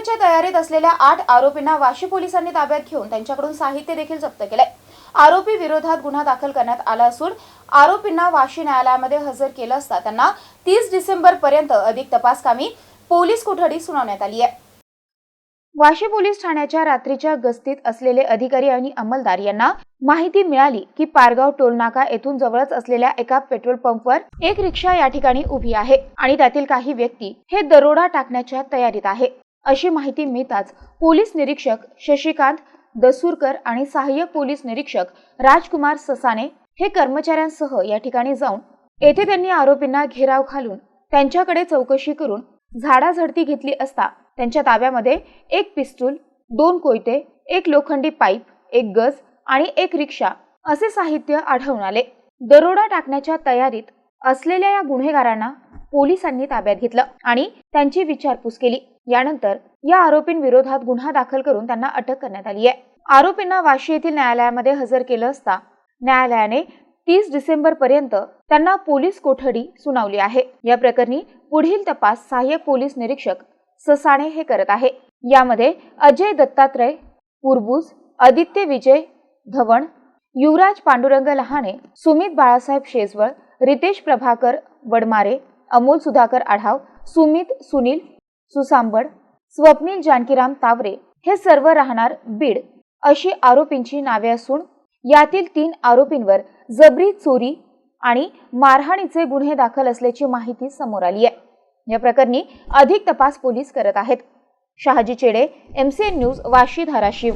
करण्याच्या तयारीत असलेल्या आठ आरोपींना वाशी पोलिसांनी ताब्यात घेऊन त्यांच्याकडून साहित्य देखील जप्त केलंय. आरोपी विरोधात गुन्हा दाखल करण्यात आला असून आरोपींना वाशी न्यायालयामध्ये हजर केलं असता त्यांना तीस डिसेंबर पर्यंत अधिक तपासकामी पोलीस कोठडी सुनावण्यात आली आहे. वाशी पोलीस ठाण्याच्या रात्रीच्या गस्तीत असलेले अधिकारी आणि अंमलदार यांना माहिती मिळाली की पारगाव टोलनाका येथून जवळच असलेल्या एका पेट्रोल पंपवर एक रिक्षा या ठिकाणी उभी आहे आणि त्यातील काही व्यक्ती हे दरोडा टाकण्याच्या तयारीत आहे. अशी माहिती मिळताच पोलीस निरीक्षक शशिकांत दसूरकर आणि सहाय्यक पोलीस निरीक्षक राजकुमार ससाने हे कर्मचाऱ्यांसह या ठिकाणी जाऊन येथे त्यांनी आरोपींना घेराव घालून त्यांच्याकडे चौकशी करून झाडाझडती घेतली असता त्यांच्या ताब्यामध्ये एक पिस्तूल दोन कोयते एक लोखंडी पाईप एक गज आणि एक रिक्षा असे साहित्य आढळून आले. दरोडा टाकण्याच्या तयारीत असलेल्या या गुन्हेगारांना पोलिसांनी ताब्यात घेतलं आणि त्यांची विचारपूस केली. यानंतर या आरोपींविरोधात गुन्हा दाखल करून त्यांना अटक करण्यात आली आहे. आरोपींना वाशी येथील न्यायालयामध्ये हजर केलं असता न्यायालयाने तीस डिसेंबर पर्यंत त्यांना पोलीस कोठडी सुनावली आहे. या प्रकरणी पुढील तपास सहाय्यक पोलीस निरीक्षक ससाणे हे करत आहे. यामध्ये अजय दत्तात्रय पुरबूज आदित्य विजय धवण युवराज पांडुरंग लहाने सुमित बाळासाहेब शेजवळ रितेश प्रभाकर वडमारे अमोल सुधाकर आढाव सुमित सुनील सुसांबड स्वप्नील जानकीराम तावरे हे सर्व राहणार बीड अशी आरोपींची नावे असून यातील तीन आरोपींवर जबरी चोरी आणि मारहाणीचे गुन्हे दाखल असल्याची माहिती समोर आली आहे. या प्रकरणी अधिक तपास पोलीस करत आहेत. शहाजी चेडे एमसीएन न्यूज वाशी धाराशिव.